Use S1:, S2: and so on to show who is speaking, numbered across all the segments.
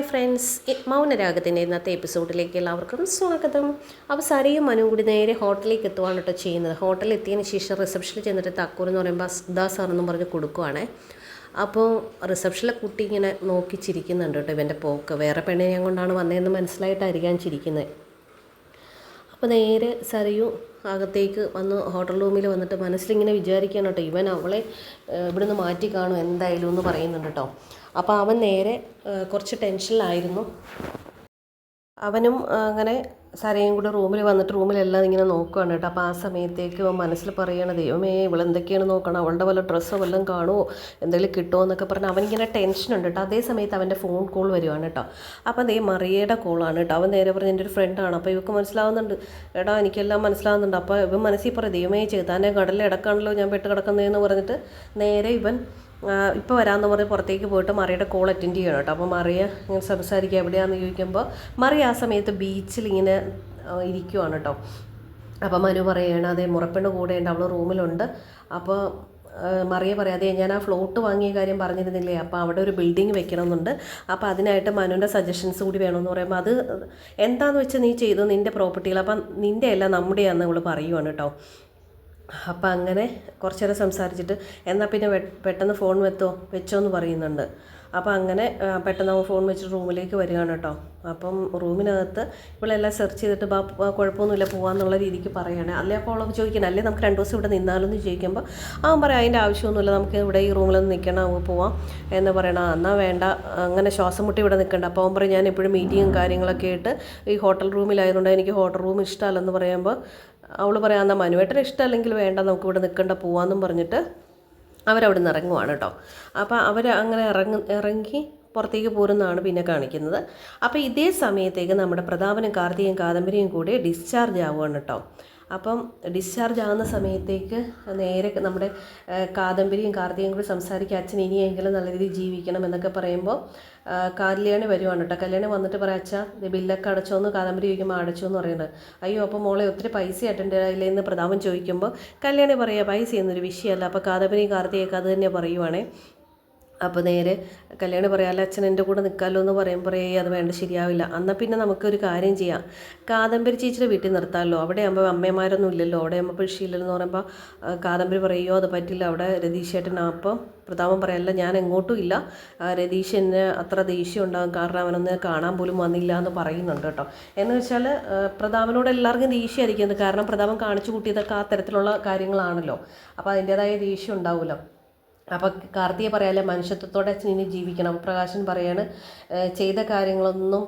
S1: Hi friends മൗനരാഗത്തിന്റെ ഇന്നത്തെ എപ്പിസോഡിലേക്ക് എല്ലാവർക്കും സ്വാഗതം. അപ്പോൾ സരയും മനുവും കൂടി നേരെ ഹോട്ടലിലേക്ക് എത്തുവാണ് കേട്ടോ ചെയ്യുന്നത്. ഹോട്ടലിൽ എത്തിയതിന് ശേഷം റിസപ്ഷനിൽ ചെന്നിട്ട് തക്കൂർ എന്ന് പറയുമ്പോൾ ദാ സാർ എന്നും പറഞ്ഞ് കൊടുക്കുവാണേ. അപ്പോൾ റിസപ്ഷനിലെ കുട്ടി ഇങ്ങനെ നോക്കി ചിരിക്കുന്നുണ്ട് കേട്ടോ ഇവന്റെ പോക്ക്. വേറെ പെണ്ണിനെ കൊണ്ടാണ് വന്നതെന്ന് മനസ്സിലായിട്ടായിരിക്കാൻ ചിരിക്കുന്നത് അപ്പോൾ നേരെ സരയു അകത്തേക്ക് വന്ന് ഹോട്ടൽ റൂമിൽ വന്നിട്ട് മനസ്സിലിങ്ങനെ വിചാരിക്കുകയാണ് കേട്ടോ ഇവൻ അവളെ ഇവിടുന്ന് മാറ്റി കാണും എന്തായാലും എന്ന് പറയുന്നുണ്ട് കേട്ടോ അപ്പോൾ അവൻ നേരെ കുറച്ച് ടെൻഷനിലായിരുന്നു. അവനും അങ്ങനെ സരയും കൂടെ റൂമിൽ വന്നിട്ട് റൂമിലെല്ലാം ഇങ്ങനെ നോക്കുകയാണ് കേട്ടോ. അപ്പോൾ ആ സമയത്തേക്ക് അവൻ മനസ്സിൽ പറയണ ദൈവമേ ഇവളെന്തൊക്കെയാണ് നോക്കണം? അവളുടെ വല്ല ഡ്രസ്സോ വല്ലതും കാണുമോ എന്തെങ്കിലും കിട്ടുമോ എന്നൊക്കെ പറഞ്ഞ് അവനിങ്ങനെ ടെൻഷനുണ്ട് കേട്ടോ. അതേ സമയത്ത് അവന്റെ ഫോൺ കോൾ വരുവാണ് കേട്ടോ. അപ്പോൾ ദേ മറിയയുടെ കോളാണ് കേട്ടോ. അവൻ നേരെ പറഞ്ഞ് എന്റെ ഒരു ഫ്രണ്ടാണ്. അപ്പോൾ ഇവക്ക് മനസ്സിലാവുന്നുണ്ട് എടാ എനിക്കെല്ലാം മനസ്സിലാവുന്നുണ്ട്. അപ്പോൾ ഇവൻ മനസ്സിൽ പറയും ദൈവമേ ചെയ്താനെ കടലിൽ ഇടക്കാണല്ലോ ഞാൻ പെട്ട് കിടക്കുന്നതെന്ന് പറഞ്ഞിട്ട് നേരെ ഇവൻ ഇപ്പോൾ വരാമെന്ന് പറഞ്ഞ് പുറത്തേക്ക് പോയിട്ട് മറിയുടെ കോൾ അറ്റൻഡ് ചെയ്യണം കേട്ടോ. അപ്പോൾ മറിയ ഇങ്ങനെ സംസാരിക്കുക എവിടെയാണെന്ന് ചോദിക്കുമ്പോൾ മറിയ ആ സമയത്ത് ബീച്ചിൽ ഇങ്ങനെ ഇരിക്കുവാണ് കേട്ടോ. അപ്പോൾ മനു പറയുകയാണ് അതേ മുറപ്പെണ്ണ് ഉണ്ട് അവൾ റൂമിലുണ്ട്. അപ്പോൾ മറിയ പറയാതെ ഞാൻ ആ ഫ്ലോട്ട് വാങ്ങിയ കാര്യം പറഞ്ഞിരുന്നില്ലേ? അപ്പോൾ അവിടെ ഒരു ബിൽഡിംഗ് വെക്കണമെന്നുണ്ട്. അപ്പോൾ അതിനായിട്ട് മനുവിന്റെ സജഷൻസ് കൂടി വേണമെന്ന് പറയുമ്പോൾ അത് എന്താണെന്ന് വെച്ചാൽ നീ ചെയ്തു? നിന്റെ പ്രോപ്പർട്ടികൾ അപ്പം നിന്റെ അല്ല നമ്മുടെയാണെന്ന് അവൾ പറയുവാണ് കേട്ടോ. അപ്പം അങ്ങനെ കുറച്ച് നേരം സംസാരിച്ചിട്ട് എന്നാൽ പിന്നെ പെട്ടെന്ന് ഫോൺ വെത്തോ വെച്ചോ എന്ന് പറയുന്നുണ്ട്. അപ്പം അങ്ങനെ പെട്ടെന്ന് അവൻ ഫോൺ വെച്ചിട്ട് റൂമിലേക്ക് വരികയാണ് കേട്ടോ. അപ്പം റൂമിനകത്ത് ഇവളെല്ലാം സെർച്ച് ചെയ്തിട്ട് ബാ കുഴപ്പമൊന്നുമില്ല പോകാമെന്നുള്ള രീതിക്ക് പറയുകയാണ് അല്ലേ അപ്പോൾ അവളൊക്കെ ചോദിക്കണം അല്ലേ നമുക്ക് രണ്ട് ദിവസം ഇവിടെ നിന്നാലെന്ന് ചോദിക്കുമ്പോൾ അവൻ പറയാം അതിന്റെ ആവശ്യമൊന്നുമില്ല നമുക്ക് ഇവിടെ ഈ റൂമിലൊന്നും നിൽക്കണം അവൾ പോവാം എന്ന് പറയണം "ആ, എന്നാൽ വേണ്ട അങ്ങനെ ശ്വാസം മുട്ടി ഇവിടെ നിൽക്കണ്ട അപ്പോൾ അവൻ പറയും ഞാൻ എപ്പോഴും മീറ്റിങ്ങും കാര്യങ്ങളൊക്കെ ആയിട്ട് ഈ ഹോട്ടൽ റൂമിലായതുകൊണ്ട് എനിക്ക് ഹോട്ടൽ റൂം ഇഷ്ടമല്ലെന്ന് പറയുമ്പോൾ അവൾ പറയാം എന്നാൽ മനുവേട്ടന് ഇഷ്ടമല്ലെങ്കിൽ വേണ്ട നമുക്ക് ഇവിടെ നിൽക്കണ്ട പോവാന്നും പറഞ്ഞിട്ട് അവരവിടെ നിന്ന് ഇറങ്ങുവാണ് കേട്ടോ. അപ്പോൾ അവർ അങ്ങനെ ഇറങ്ങി ഇറങ്ങി പുറത്തേക്ക് പോരുന്നതാണ് പിന്നെ കാണിക്കുന്നത്. അപ്പോൾ ഇതേ സമയത്തേക്ക് നമ്മുടെ പ്രതാപനും കാർത്തികയും കാദംബരിയും കൂടി ഡിസ്ചാർജ് ആവുകയാണ് കേട്ടോ. അപ്പം ഡിസ്ചാർജ് ആകുന്ന സമയത്തേക്ക് നേരെ നമ്മുടെ കാദംബരിയും കാർത്തികയും കൂടി സംസാരിക്കുക. അച്ഛൻ ഇനിയെങ്കിലും നല്ല രീതിയിൽ ജീവിക്കണം എന്നൊക്കെ പറയുമ്പോൾ കല്യാണി വരുവാണ് കേട്ടോ. കല്യാണി വന്നിട്ട് പറയാം അച്ഛാ ബില്ലൊക്കെ അടച്ചോന്ന് കാദംബരി ചോദിക്കുമ്പോൾ അടച്ചു എന്ന് പറയുന്നത്. അയ്യോ അപ്പോൾ മോളെ ഒത്തിരി പൈസ അറ്റൻഡായില്ലേ എന്ന് പ്രതാപൻ ചോദിക്കുമ്പോൾ കല്യാണി പറയുക പൈസ എന്നൊരു വിഷയമല്ല. അപ്പോൾ കാദംബരിയും കാർത്തികയൊക്കെ അത് തന്നെ പറയുവാണേ. അപ്പോൾ നേരെ കല്യാണി പറയാമല്ലോ അച്ഛൻ എന്റെ കൂടെ നിൽക്കാമല്ലോ എന്ന് പറയും പറയേ അത് വേണ്ട ശരിയാവില്ല. എന്നാൽ പിന്നെ നമുക്കൊരു കാര്യം ചെയ്യാം. കാദംബരി ചേച്ചിയുടെ വീട്ടിൽ നിർത്താമല്ലോ അവിടെ ആകുമ്പോൾ അമ്മമാരൊന്നും ഇല്ലല്ലോ. അവിടെ ആകുമ്പോൾ പിഴിയില്ലെന്ന് പറയുമ്പോൾ കാദംബരി പറയുമോ അത് പറ്റില്ല. അവിടെ രതീഷേട്ടൻ അപ്പം പ്രതാപം പറയല്ല ഞാൻ എങ്ങോട്ടും ഇല്ല. രതീഷന് അത്ര ദേഷ്യം ഉണ്ടാകും കാരണം അവനൊന്ന് കാണാൻ പോലും വന്നില്ല എന്ന് പറയുന്നുണ്ട് കേട്ടോ. എന്ന് വെച്ചാൽ പ്രതാപനോട് എല്ലാവർക്കും ദേഷ്യമായിരിക്കുന്നത് കാരണം പ്രതാപം കാണിച്ചു കൂട്ടിയതൊക്കെ ആ തരത്തിലുള്ള കാര്യങ്ങളാണല്ലോ. അപ്പോൾ അതിന്റേതായ ദേഷ്യം ഉണ്ടാവുമല്ലോ അപ്പോൾ കാർത്തിക പറയാല്ലേ മനുഷ്യത്വത്തോടെ ഇനി ജീവിക്കണം. പ്രകാശൻ പറയാണ് ചെയ്ത കാര്യങ്ങളൊന്നും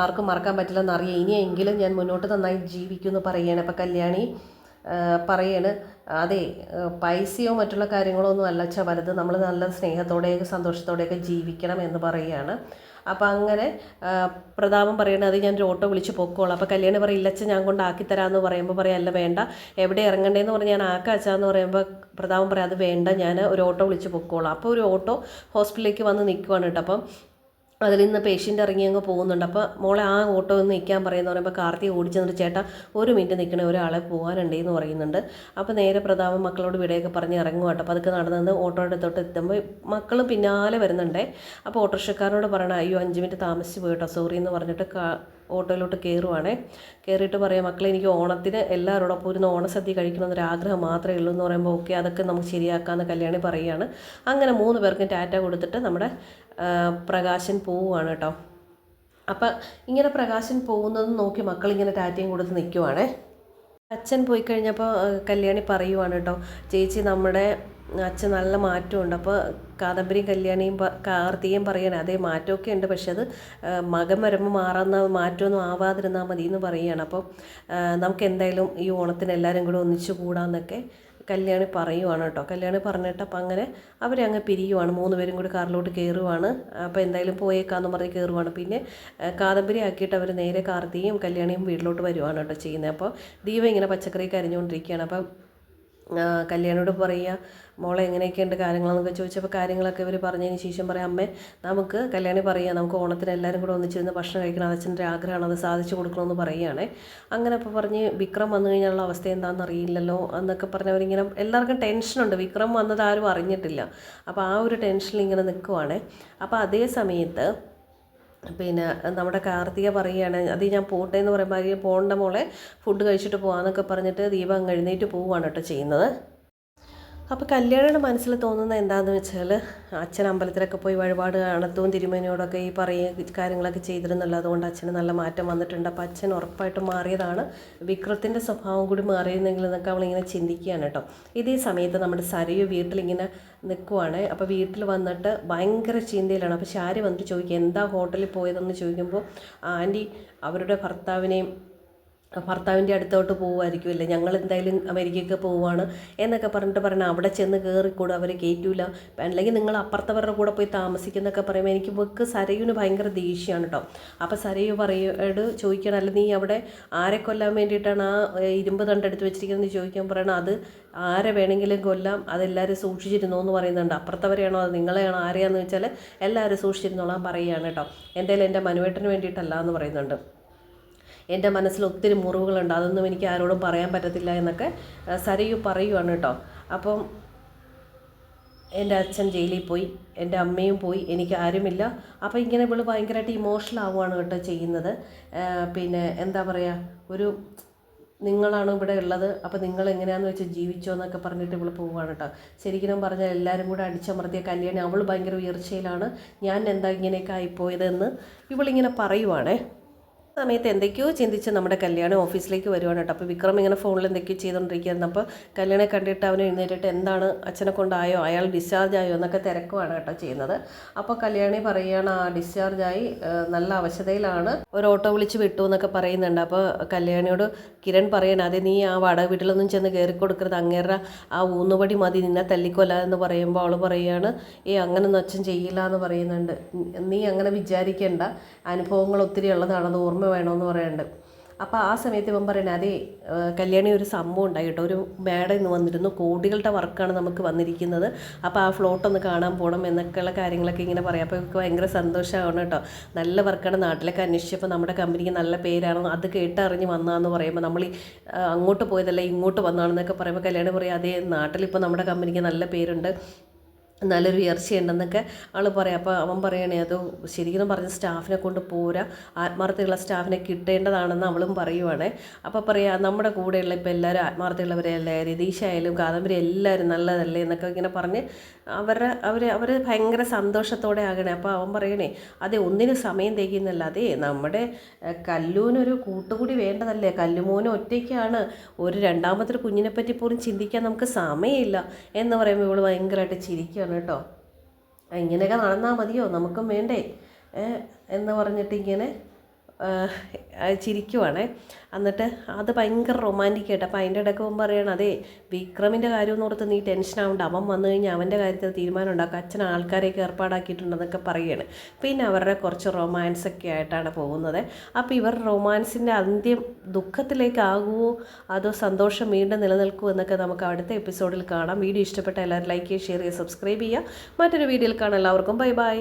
S1: ആർക്കും മറക്കാൻ പറ്റില്ലെന്ന് അറിയാം. ഇനിയെങ്കിലും ഞാൻ മുന്നോട്ട് നന്നായി ജീവിക്കുമെന്ന് പറയുകയാണ് അപ്പോൾ കല്യാണി പറയാണ് അതെ പൈസയോ മറ്റുള്ള കാര്യങ്ങളോ ഒന്നും അല്ല വലുത്. നമ്മൾ നല്ല സ്നേഹത്തോടെയൊക്കെ സന്തോഷത്തോടെയൊക്കെ ജീവിക്കണം എന്ന് പറയുകയാണ് അപ്പോൾ അങ്ങനെ പ്രതാപം പറയണത് അത് ഞാൻ ഒരു ഓട്ടോ വിളിച്ച് പൊക്കോളാം. അപ്പോൾ കല്യാണി പറയും ഇല്ലച്ച ഞാൻ കൊണ്ട് ആക്കിത്തരാമെന്ന് പറയുമ്പോൾ പറയാം അല്ല വേണ്ട. എവിടെ ഇറങ്ങണ്ടേന്ന് പറഞ്ഞ് ഞാൻ ആക്കാച്ചാന്ന് പറയുമ്പോൾ പ്രതാപം പറയാം അത് വേണ്ട ഞാൻ ഒരു ഓട്ടോ വിളിച്ച് പൊക്കോളാം. അപ്പോൾ ഒരു ഓട്ടോ ഹോസ്പിറ്റലിലേക്ക് വന്ന് നിൽക്കുവാണ് കേട്ടോ. അപ്പം അതിൽ നിന്ന് പേഷ്യന്റ് ഇറങ്ങി അങ്ങ് പോകുന്നുണ്ട്. അപ്പോൾ മോളെ ആ ഓട്ടോ ഒന്ന് നിൽക്കാൻ പറയുന്ന. പറയുമ്പോൾ കാർത്തിക ഓടിച്ചു നിന്നിട്ട് ചേട്ടാ ഒരു മിനിറ്റ് നിൽക്കണേ ഒരാളെ പോകാനുണ്ട് എന്ന് പറയുന്നുണ്ട്. അപ്പോൾ നേരെ പ്രതാപം മക്കളോട് വിടയൊക്കെ പറഞ്ഞ് ഇറങ്ങും കേട്ടോ. അപ്പോൾ അതൊക്കെ നടന്നത് ഓട്ടോ എടുത്തോട്ട് എത്തുമ്പോൾ മക്കളും പിന്നാലെ വരുന്നുണ്ടേ. അപ്പോൾ ഓട്ടോറിക്ഷക്കാരനോട് പറയണം അയ്യോ അഞ്ച് മിനിറ്റ് താമസിച്ച് പോയിട്ടോ സോറി എന്ന് പറഞ്ഞിട്ട് ഓട്ടോയിലോട്ട് കയറുവാണേ. കയറിയിട്ട് പറയാം മക്കളെ എനിക്ക് ഓണത്തിന് എല്ലാവരോടൊപ്പം ഇരുന്ന് ഓണസദ്യ കഴിക്കണമെന്നൊരു ആഗ്രഹം മാത്രമേ ഉള്ളൂ എന്ന് പറയുമ്പോൾ ഓക്കെ അതൊക്കെ നമുക്ക് ശരിയാക്കാമെന്ന് കല്യാണി പറയുകയാണ്. അങ്ങനെ മൂന്ന് പേർക്കും ടാറ്റ കൊടുത്തിട്ട് നമ്മുടെ പ്രകാശൻ പോവുകയാണ് കേട്ടോ. അപ്പം ഇങ്ങനെ പ്രകാശൻ പോകുന്നത് നോക്കി മക്കൾ ഇങ്ങനെ ടാറ്റയും കൊടുത്ത് നിൽക്കുവാണേ അച്ഛൻ പോയി കഴിഞ്ഞപ്പോൾ കല്യാണി പറയുവാണ് കേട്ടോ ചേച്ചി നമ്മുടെ അച്ഛൻ നല്ല മാറ്റമുണ്ട്. അപ്പോൾ കാദംബരിയും കല്യാണിയും കാർത്തികയും പറയണേ അതേ മാറ്റമൊക്കെ ഉണ്ട്. പക്ഷെ അത് മകം വരുമ്പോൾ മാറുന്ന മാറ്റമൊന്നും ആവാതിരുന്നാൽ മതി എന്ന് പറയുകയാണ്. അപ്പോൾ നമുക്ക് എന്തായാലും ഈ ഓണത്തിന് എല്ലാവരും കൂടെ ഒന്നിച്ചു കൂടാന്നൊക്കെ കല്യാണി പറയുവാണ് കേട്ടോ. കല്യാണി പറഞ്ഞിട്ട് അപ്പം അങ്ങനെ അവരെ പിരിയുവാണ്. മൂന്ന് പേരും കൂടി കാറിലോട്ട് കയറുവാണ് അപ്പോൾ എന്തായാലും പോയേക്കാന്ന് പറഞ്ഞ് കയറുവാണ് പിന്നെ കാദംബരി ആക്കിയിട്ട് അവർ നേരെ കാർത്തിയും കല്യാണിയും വീട്ടിലോട്ട് വരുവാണ് കേട്ടോ ചെയ്യുന്നത്. അപ്പോൾ ദീപ ഇങ്ങനെ പച്ചക്കറി കരിഞ്ഞുകൊണ്ടിരിക്കുകയാണ്. അപ്പം കല്യാണിയോട് പറയുക മോളെ എങ്ങനെയൊക്കെയുണ്ട് കാര്യങ്ങളെന്നൊക്കെ ചോദിച്ചപ്പോൾ കാര്യങ്ങളൊക്കെ ഇവർ പറഞ്ഞതിന് ശേഷം പറയാം അമ്മേ നമുക്ക് കല്യാണി പറയുക നമുക്ക് ഓണത്തിന് എല്ലാവരും കൂടെ ഒന്നിച്ചിരുന്ന് ഭക്ഷണം കഴിക്കണം. അത് അച്ഛന്റെ ആഗ്രഹമാണ്. അത് സാധിച്ചു കൊടുക്കണമെന്ന് പറയുകയാണേ. അങ്ങനെ അപ്പോൾ പറഞ്ഞ് വിക്രം വന്നു കഴിഞ്ഞാലുള്ള അവസ്ഥ എന്താണെന്ന് അറിയില്ലല്ലോ എന്നൊക്കെ പറഞ്ഞവരിങ്ങനെ എല്ലാവർക്കും ടെൻഷനുണ്ട് വിക്രം വന്നത് ആരും അറിഞ്ഞിട്ടില്ല. അപ്പോൾ ആ ഒരു ടെൻഷനിൽ ഇങ്ങനെ നിൽക്കുവാണേ. അപ്പോൾ അതേ സമയത്ത് പിന്നെ നമ്മുടെ കാർത്തിക പറയുകയാണ് അത് ഞാൻ പോട്ടെ എന്ന് പറയുമ്പോൾ പോകേണ്ട പോകണ്ട മോളെ. ഫുഡ് കഴിച്ചിട്ട് പോകാമെന്നൊക്കെ പറഞ്ഞിട്ട് ദീപം എഴുന്നേറ്റ് പോവുകയാണ് കേട്ടോ ചെയ്യുന്നത്. അപ്പോൾ കല്യാണിയുടെ മനസ്സിൽ തോന്നുന്നത് എന്താണെന്ന് വെച്ചാൽ അച്ഛൻ അമ്പലത്തിലൊക്കെ പോയി വഴിപാട് അണത്തവും തിരുമേനിയോടൊക്കെ ഈ പറയുക കാര്യങ്ങളൊക്കെ ചെയ്തിരുന്നല്ലോ അതുകൊണ്ട് അച്ഛന് നല്ല മാറ്റം വന്നിട്ടുണ്ട്. അപ്പോൾ അച്ഛൻ ഉറപ്പായിട്ടും മാറിയതാണ്. വിക്രത്തിന്റെ സ്വഭാവം കൂടി മാറിയിരുന്നെങ്കിൽ എന്നൊക്കെ അവളിങ്ങനെ ചിന്തിക്കുകയാണ് കേട്ടോ. ഇതേ സമയത്ത് നമ്മുടെ സരയു വീട്ടിലിങ്ങനെ നിൽക്കുവാണ്. അപ്പോൾ വീട്ടിൽ വന്നിട്ട് ഭയങ്കര ചിന്തയിലാണ്. അപ്പോൾ ശാരി വന്നിട്ട് ചോദിക്കുക എന്താ ഹോട്ടലിൽ പോയതെന്ന്? ചോദിക്കുമ്പോൾ ആന്റി അവരുടെ ഭർത്താവിനെയും ഭർത്താവിന്റെ അടുത്തോട്ട് പോകുമായിരിക്കുമല്ലേ ഞങ്ങൾ എന്തായാലും അമേരിക്കയ്ക്ക് പോവുകയാണ് എന്നൊക്കെ പറഞ്ഞിട്ട് പറയണം. അവിടെ ചെന്ന് കയറിക്കൂടും അവരെ കയറ്റൂല അല്ലെങ്കിൽ നിങ്ങൾ അപ്പുറത്തവരുടെ കൂടെ പോയി താമസിക്കുന്നൊക്കെ പറയുമ്പോൾ എനിക്ക് വെക്ക് സരയുവിന് ഭയങ്കര ദേഷ്യമാണ് കേട്ടോ അപ്പോൾ സരയു പറയോട് ചോദിക്കണം അല്ല നീ അവിടെ ആരെ കൊല്ലാൻ വേണ്ടിയിട്ടാണ് ആ ഇരുമ്പ് തണ്ടെടുത്ത് വെച്ചിരിക്കുന്നത് ചോദിക്കാൻ പറയണം. അത് ആരെ വേണമെങ്കിലും കൊല്ലാം അതെല്ലാവരും സൂക്ഷിച്ചിരുന്നു എന്ന് പറയുന്നുണ്ട്. അപ്പുറത്തവരെയാണോ അത് നിങ്ങളെയാണോ ആരെയാണെന്ന് വെച്ചാൽ എല്ലാവരും സൂക്ഷിച്ചിരുന്നോളാം പറയുകയാണ് കേട്ടോ എന്തായാലും എന്റെ മനുവേട്ടന് വേണ്ടിയിട്ടല്ല എന്ന് പറയുന്നുണ്ട്. എന്റെ മനസ്സിൽ ഒത്തിരി മുറിവുകളുണ്ട്. അതൊന്നും എനിക്ക് ആരോടും പറയാൻ പറ്റത്തില്ല എന്നൊക്കെ സരയു പറയുവാണ് കേട്ടോ. അപ്പം എന്റെ അച്ഛൻ ജയിലിൽ പോയി എന്റെ അമ്മയും പോയി എനിക്ക് ആരുമില്ല. അപ്പോൾ ഇങ്ങനെ ഇവൾ ഭയങ്കരമായിട്ട് ഇമോഷണൽ ആവുകയാണ് കേട്ടോ ചെയ്യുന്നത്. പിന്നെ എന്താ പറയുക ഒരു നിങ്ങളാണ് ഇവിടെ ഉള്ളത്? അപ്പോൾ നിങ്ങൾ എങ്ങനെയാണെന്ന് വെച്ചാൽ ജീവിച്ചോ എന്നൊക്കെ പറഞ്ഞിട്ട് ഇവൾ പോവുകയാണ് കേട്ടോ. ശരിക്കും പറഞ്ഞാൽ എല്ലാവരും കൂടെ അടിച്ചമർത്തിയ കല്യാണി അവൾ ഭയങ്കര ഉയർച്ചയിലാണ്. ഞാൻ എന്താ ഇങ്ങനെയൊക്കെ ആയിപ്പോയതെന്ന് ഇവളിങ്ങനെ പറയുവാണേ. സമയത്ത് എന്തൊക്കെയോ ചിന്തിച്ച് നമ്മുടെ കല്യാണം ഓഫീസിലേക്ക് വരുവാണ് കേട്ടോ. അപ്പോൾ വിക്രം ഇങ്ങനെ ഫോണിൽ എന്തൊക്കെയോ ചെയ്തുകൊണ്ടിരിക്കുകയായിരുന്നു അപ്പോൾ കല്യാണം കണ്ടിട്ട് അവനെ എഴുന്നേറ്റിട്ട് എന്താണ് അച്ഛനെ കൊണ്ടായോ അയാൾ ഡിസ്ചാർജ് ആയോ എന്നൊക്കെ തിരക്കുവാണ് കേട്ടോ ചെയ്യുന്നത്. അപ്പോൾ കല്യാണി പറയുകയാണ് ആ ഡിസ്ചാർജായി നല്ല അവശതയിലാണ്. ഒരു ഓട്ടോ വിളിച്ച് വിട്ടു എന്നൊക്കെ പറയുന്നുണ്ട്. അപ്പോൾ കല്യാണിയോട് കിരൺ പറയണം അതെ നീ ആ വാടക വീട്ടിലൊന്നും ചെന്ന് കയറി കൊടുക്കരുത്. അങ്ങേറ ആ ഊന്നുപടി മതി. നിന്നെ തല്ലിക്കൊല്ല എന്ന് പറയുമ്പോൾ അവൾ പറയുകയാണ് ഏ അങ്ങനൊന്നും അച്ഛൻ ചെയ്യില്ല എന്ന് പറയുന്നുണ്ട്. നീ അങ്ങനെ വിചാരിക്കേണ്ട. അനുഭവങ്ങൾ ഒത്തിരി ഉള്ളതാണ് അത് ഓർമ്മ വേണമെന്ന് പറയുന്നുണ്ട് അപ്പോൾ ആ സമയത്ത് ഇവൻ പറയുന്നത് അതേ കല്യാണി ഒരു സംഭവം ഉണ്ടായി കേട്ടോ. ഒരു മേഡം ഇന്ന് വന്നിരുന്നു. കോടികളുടെ വർക്കാണ് നമുക്ക് വന്നിരിക്കുന്നത്. അപ്പോൾ ആ ഫ്ലോട്ട് ഒന്ന് കാണാൻ പോകണം എന്നൊക്കെയുള്ള കാര്യങ്ങളൊക്കെ ഇങ്ങനെ പറയാം. അപ്പോൾ ഇവർക്ക് ഭയങ്കര സന്തോഷമാണ് കേട്ടോ. നല്ല വർക്കാണ്. നാട്ടിലൊക്കെ അന്വേഷിച്ചപ്പോൾ നമ്മുടെ കമ്പനിക്ക് നല്ല പേരാണ്. അത് കേട്ടറിഞ്ഞ് വന്നതെന്ന് പറയുമ്പോൾ നമ്മൾ അങ്ങോട്ട് പോയതല്ല ഇങ്ങോട്ട് വന്നതാണെന്നൊക്കെ പറയുമ്പോൾ കല്യാണി പറയും അതേ നാട്ടിലിപ്പോൾ നമ്മുടെ കമ്പനിക്ക് നല്ല പേരുണ്ട്. നല്ലൊരു ഉയർച്ചയുണ്ടെന്നൊക്കെ ആൾ പറയാം. അപ്പോൾ അവൻ പറയണേ അത് ശരിക്കും പറഞ്ഞ സ്റ്റാഫിനെ കൊണ്ട് പോരാ. ആത്മാർത്ഥതയുള്ള സ്റ്റാഫിനെ കിട്ടേണ്ടതാണെന്ന് അവളും പറയുവാണേ. അപ്പോൾ പറയാ നമ്മുടെ കൂടെയുള്ള ഇപ്പോൾ എല്ലാവരും ആത്മാർത്ഥമുള്ളവരല്ലേ രതീഷ് ആയാലും കാദംബരി എല്ലാവരും നല്ലതല്ലേ? എന്നൊക്കെ ഇങ്ങനെ പറഞ്ഞ് അവരുടെ അവർ അവർ ഭയങ്കര സന്തോഷത്തോടെ ആകണേ. അപ്പോൾ അവൻ പറയണേ അതെ ഒന്നിനും സമയം തികയുന്നില്ല. അതെ നമ്മുടെ കല്ലൂനൊരു കൂട്ടുകൂടി വേണ്ടതല്ലേ? കല്ലുമോനും ഒറ്റയ്ക്കാണ്. ഒരു രണ്ടാമത്തെ കുഞ്ഞിനെ പറ്റി പോലും ചിന്തിക്കാൻ നമുക്ക് സമയമില്ല. എന്ന് പറയുമ്പോൾ ഇവൾ ഭയങ്കരമായിട്ട് ചിരിക്കുകയാണ് കേട്ടോ. ഇങ്ങനെയൊക്കെ നടന്നാൽ മതിയോ? നമുക്കും വേണ്ടേ. എന്ന് പറഞ്ഞിട്ട് ഇങ്ങനെ ചിരിക്കുവാണേ. എന്നിട്ട് അത് ഭയങ്കര റൊമാന്റിക് ആയിട്ട് അപ്പോൾ അതിന്റെ ഇടയ്ക്ക് പോകുമ്പോൾ പറയണം അതേ വിക്രമിന്റെ കാര്യം എന്ന് ഓർത്ത് നീ ടെൻഷൻ ആവണ്ട. അവൻ വന്നു കഴിഞ്ഞാൽ അവന്റെ കാര്യത്തിൽ തീരുമാനം ഉണ്ടാക്കും. അച്ഛൻ ആൾക്കാരെയൊക്കെ ഏർപ്പാടാക്കിയിട്ടുണ്ടെന്നൊക്കെ പറയുകയാണ് പിന്നെ അവരുടെ കുറച്ച് റൊമാൻസ് ഒക്കെ ആയിട്ടാണ് പോകുന്നത്. അപ്പോൾ ഇവർ റൊമാൻസിന്റെ അന്ത്യം ദുഃഖത്തിലേക്കാകുമോ അതോ സന്തോഷം വീണ്ടും നിലനിൽക്കുമോ എന്നൊക്കെ നമുക്ക് അടുത്ത എപ്പിസോഡിൽ കാണാം. വീഡിയോ ഇഷ്ടപ്പെട്ട എല്ലാവരും ലൈക്ക് ചെയ്യുക ഷെയർ ചെയ്യുക സബ്സ്ക്രൈബ് ചെയ്യുക. മറ്റൊരു വീഡിയോയിൽ കാണാം. എല്ലാവർക്കും ബൈ ബൈ